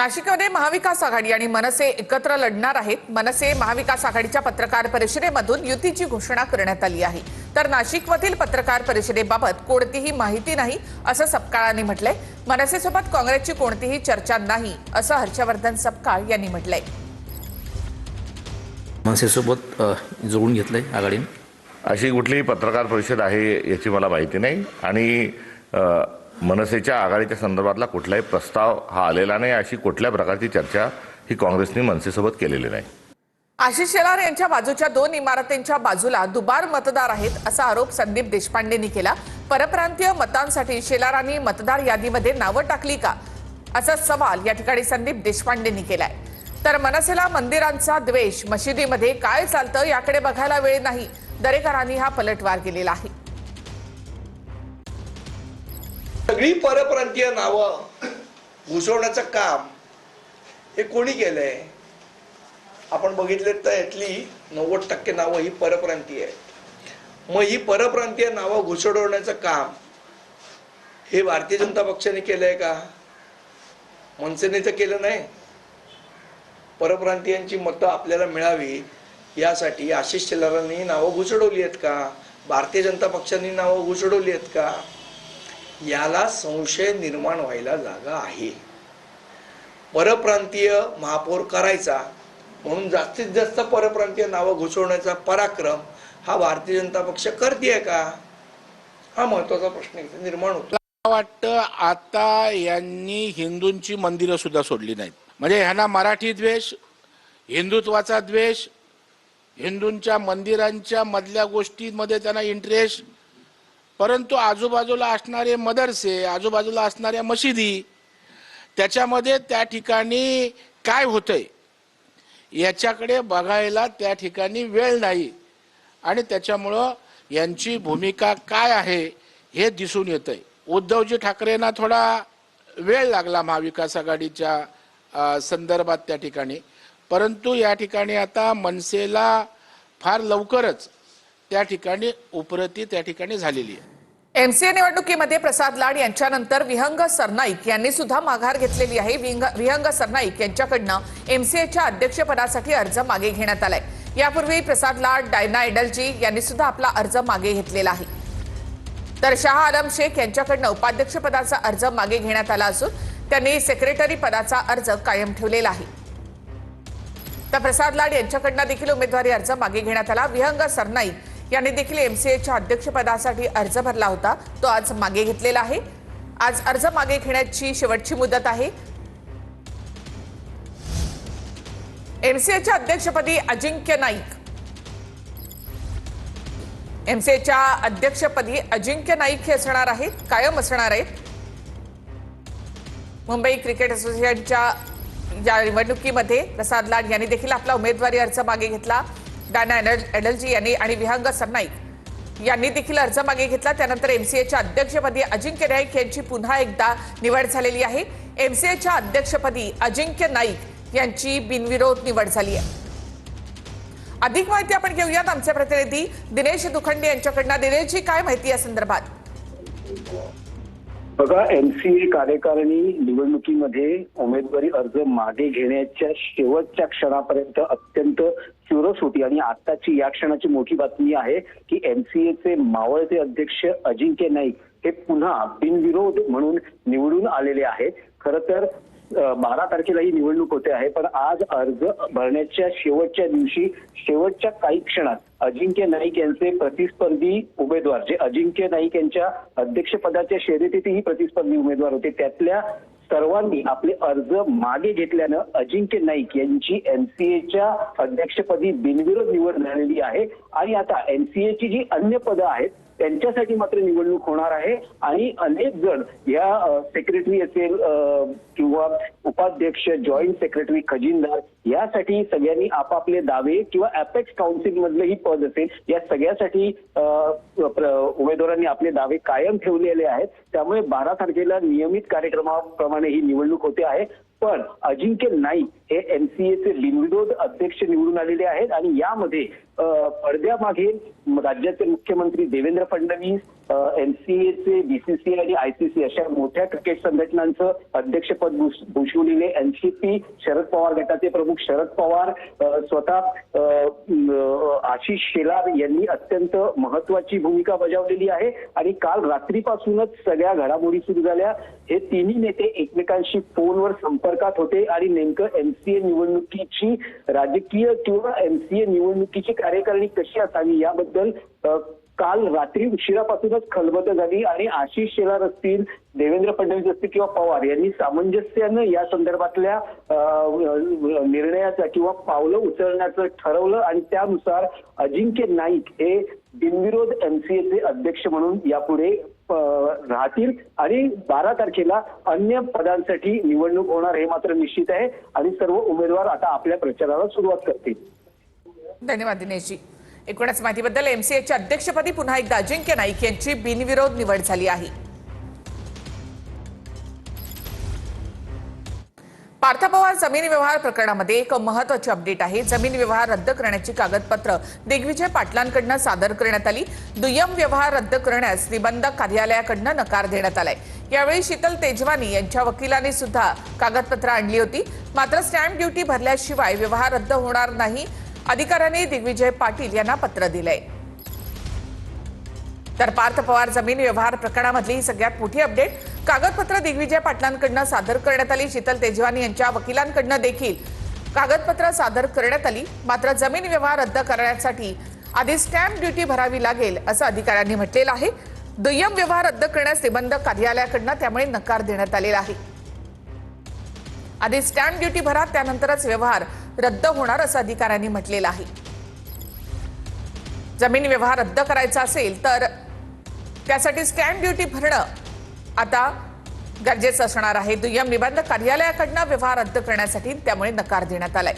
नाशिकमध्ये महाविकास आघाडी आणि मनसे एकत्र लढणार आहेत. मनसे महाविकास आघाडीच्या पत्रकार परिषदेमधून युतीची घोषणा करण्यात आली आहे. तर नाशिकमधील पत्रकार परिषदेबाबत कोणतीही माहिती नाही असं सपकाळांनी म्हटलंय. मनसेसोबत काँग्रेसची कोणतीही चर्चा नाही असं हर्षवर्धन सपकाळ यांनी म्हटलंय. मनसेसोबत जोडून घेतलंय आघाडीने. अशी कुठलीही पत्रकार परिषद आहे याची मला माहिती नाही. आणि मनसेच्या आघाडीच्या संदर्भातला कुठलाही प्रस्ताव हा आलेला नाही. अशी कुठल्या प्रकारची चर्चा ही काँग्रेसने मनसेसोबत केलेली नाही. आशिष शेलार यांच्या बाजूच्या दोन इमारतींच्या बाजूला दुबार मतदार आहेत असा आरोप संदीप देशपांडेंनी केला. परप्रांतीय मतांसाठी शेलारांनी मतदार यादीमध्ये नावं टाकली का? असा सवाल या ठिकाणी संदीप देशपांडेंनी केलाय. तर मनसेला मंदिरांचा द्वेष मशिदीमध्ये काय चालतं याकडे बघायला वेळ नाही. दरेकरांनी हा पलटवार केलेला आहे. सगळी परप्रांतीय नावं घुसवण्याचं काम हे कोणी केलंय? आपण बघितले तर यातली नव्वद टक्के नावं ही परप्रांतीय आहेत. मग ही परप्रांतीय नावं घुसडवण्याचं काम हे भारतीय जनता पक्षाने केलंय का? मनसेने तर केलं नाही. परप्रांतीयांची मतं आपल्याला मिळावी यासाठी आशिष शेलारांनी नावं घुसडवली आहेत का? भारतीय जनता पक्षांनी नावं घुसडवली आहेत का? याला संशय निर्माण व्हायला जागा आहे. परप्रांतीय महापौर करायचा म्हणून जास्तीत जास्त परप्रांतीय नावं घुसवण्याचा पराक्रम हा भारतीय जनता पक्ष करते का? हा महत्त्वाचा प्रश्न निर्माण होतो. मला वाटतं आता यांनी हिंदूंची मंदिरं सुद्धा सोडली नाहीत. म्हणजे ह्यांना मराठी द्वेष हिंदुत्वाचा द्वेष हिंदूंच्या मंदिरांच्या मधल्या गोष्टींमध्ये त्यांना इंटरेस्ट परंतु आजूबाजूला असणारे मदरसे आजूबाजूला असणाऱ्या मशिदी त्याच्यामध्ये त्या ठिकाणी काय होतंय? याच्याकडे बघायला त्या ठिकाणी वेळ नाही. आणि त्याच्यामुळं यांची भूमिका काय आहे हे दिसून येतंय. उद्धवजी ठाकरेंना थोडा वेळ लागला महाविकास आघाडीच्या संदर्भात त्या ठिकाणी. परंतु या ठिकाणी आता मनसेला फार लवकरच त्या ठिकाणी उपरती त्या ठिकाणी झालेली आहे. एमसीए निवडणुकीमध्ये प्रसाद लाड यांच्यानंतर विहंग सरनाईक यांनी सुद्धा माघार घेतलेली आहे. विहंग- विहंग सरनाईक यांच्याकडनं एमसीएच्या अध्यक्षपदासाठी अर्ज मागे घेण्यात आलाय. यापूर्वी प्रसाद लाड डायना एडलजी यांनी सुद्धा आपला अर्ज मागे घेतलेला आहे. तर शाह आलम शेख यांच्याकडनं उपाध्यक्षपदाचा अर्ज मागे घेण्यात आला असून त्यांनी सेक्रेटरी पदाचा अर्ज कायम ठेवलेला आहे. तर प्रसाद लाड यांच्याकडनं देखील उमेदवारी अर्ज मागे घेण्यात आला. विहंग सरनाईक यांनी देखील एमसीएच्या अध्यक्षपदासाठी अर्ज भरला होता. तो आज मागे घेतलेला आहे. आज अर्ज मागे घेण्याची शेवटची मुदत आहे. एमसीएच्या अध्यक्षपदी अजिंक्य नाईक. एमसीएच्या अध्यक्षपदी अजिंक्य नाईक हे असणार आहेत कायम असणार आहेत. मुंबई क्रिकेट असोसिएशनच्या या निवडणुकीमध्ये प्रसाद लाड यांनी देखील आपला उमेदवारी अर्ज मागे घेतला. डाना एडलजी यांनी आणि विहंग सरनाईक यांनी देखील अर्ज मागे घेतला. त्यानंतर एमसीएच्या अध्यक्षपदी अजिंक्य नाईक यांची पुन्हा एकदा निवड झालेली आहे. एमसीएच्या अध्यक्षपदी अजिंक्य नाईक यांची बिनविरोध निवड झाली आहे. अधिक माहिती आपण घेऊयात आमचे प्रतिनिधी दिनेश दुखंडे यांच्याकडनं. दिनेशजी काय माहिती या संदर्भात? बघा एमसीए कार्यकारिणी निवडणुकीमध्ये उमेदवारी अर्ज मागे घेण्याच्या शेवटच्या क्षणापर्यंत अत्यंत चुरस होती. आणि आताची या क्षणाची मोठी बातमी आहे की एमसीएचे मावळते अध्यक्ष अजिंक्य नाईक हे पुन्हा बिनविरोध म्हणून निवडून आलेले आहेत खरं तर बारा तारखेला ही निवडणूक होते आहे पण आज अर्ज भरण्याच्या शेवटच्या दिवशी शेवटच्या काही क्षणात अजिंक्य नाईक यांचे प्रतिस्पर्धी उमेदवार जे अजिंक्य नाईक यांच्या अध्यक्षपदाच्या शर्यतीतही प्रतिस्पर्धी उमेदवार होते. त्यातल्या सर्वांनी आपले अर्ज मागे घेतल्यानं अजिंक्य नाईक यांची एनसीएच्या अध्यक्षपदी बिनविरोध निवड झालेली आहे. आणि आता एनसीएची जी अन्य पदं आहेत त्यांच्यासाठी मात्र निवडणूक होणार आहे. आणि अनेक जण या सेक्रेटरी असेल किंवा उपाध्यक्ष जॉईंट सेक्रेटरी खजिनदार यासाठी सगळ्यांनी आपापले दावे किंवा अपेक्स काउन्सिल मधलं ही पद असेल या सगळ्यासाठी उमेदवारांनी आपले दावे कायम ठेवलेले आहेत. त्यामुळे बारा तारखेला नियमित कार्यक्रमाप्रमाणे ही निवडणूक होते आहे. पण अजिंक्य नाईक हे एमसीएचे बिनविरोध अध्यक्ष निवडून आलेले आहेत आणि यामध्ये पडद्यामागे राज्याचे मुख्यमंत्री देवेंद्र फडणवीस एमसीएचे बीसीसीआय आणि आयसीसी अशा मोठ्या क्रिकेट संघटनांचं अध्यक्षपद भूषवलेले एनसीपी शरद पवार गटाचे प्रमुख शरद पवार स्वतः आशिष शेलार यांनी अत्यंत महत्वाची भूमिका बजावलेली आहे आणि काल रात्रीपासूनच सगळ्या घडामोडी सुरू झाल्या. हे तिन्ही नेते एकमेकांशी फोनवर संपर्कात होते आणि नेमकं एमसीए निवडणुकीची राजकीय किंवा एमसीए निवडणुकीची कार्यकारिणी कशी असावी याबद्दल काल रात्री उशिरापासूनच खलबत झाली आणि आशिष शेलार असतील देवेंद्र फडणवीस असतील किंवा पवार यांनी सामंजस्यानं या संदर्भातल्या निर्णयाचं निर्णयाचा किंवा पावलं उचलण्याचं ठरवलं आणि त्यानुसार अजिंक्य नाईक हे बिनविरोध एमसीएचे अध्यक्ष म्हणून यापुढे राहतील आणि बारा तारखेला अन्य पदांसाठी निवडणूक होणार हे मात्र निश्चित आहे आणि सर्व उमेदवार आता आपल्या प्रचाराला सुरुवात करतील. धन्यवाद दिनेशजी. एकूणच माहितीबद्दल एमसीएच्या अध्यक्षपदी पुन्हा एकदा अजिंक्य नाईक यांची बिनविरोध निवड झाली आहे. पार्थ पवार जमीन व्यवहार प्रकरणामध्ये एक महत्वाची अपडेट आहे. जमीन व्यवहार रद्द करण्याची कागदपत्र दिग्विजय पाटलांकडनं सादर करण्यात आली. दुय्यम व्यवहार रद्द करण्यास निबंधक कार्यालयाकडनं नकार देण्यात आलाय. यावेळी शीतल तेजवानी यांच्या वकिलांनी सुद्धा कागदपत्र आणली होती. मात्र स्टॅम्प ड्युटी भरल्याशिवाय व्यवहार रद्द होणार नाही. अधिकाऱ्यांनी दिग्विजय पाटील यांना पत्र दिलंय. तर पार्थ पवार जमीन व्यवहार प्रकरणामधली ही सगळ्यात मोठी अपडेट. कागदपत्र दिग्विजय पाटलांकडनं सादर करण्यात आली. शीतल तेजवानी यांच्या वकिलांकडनं देखील कागदपत्र सादर करण्यात आली. मात्र जमीन व्यवहार रद्द करण्यासाठी आधी स्टॅम्प ड्युटी भरावी लागेल असं अधिकाऱ्यांनी म्हटलेलं आहे. दुय्यम व्यवहार रद्द करण्यास निबंधक कार्यालयाकडनं त्यामुळे नकार देण्यात आलेला आहे. आधी स्टॅम्प ड्युटी भरा त्यानंतरच व्यवहार. रद्द होणार असं अधिकाऱ्यांनी म्हटलेलं आहे. जमीन व्यवहार रद्द करायचा असेल तर त्यासाठी स्टॅम्प ड्युटी भरणं आता गरजेचं असणार आहे. दुय्यम निबंध कार्यालयाकडनं व्यवहार रद्द करण्यासाठी त्यामुळे नकार देण्यात आलाय.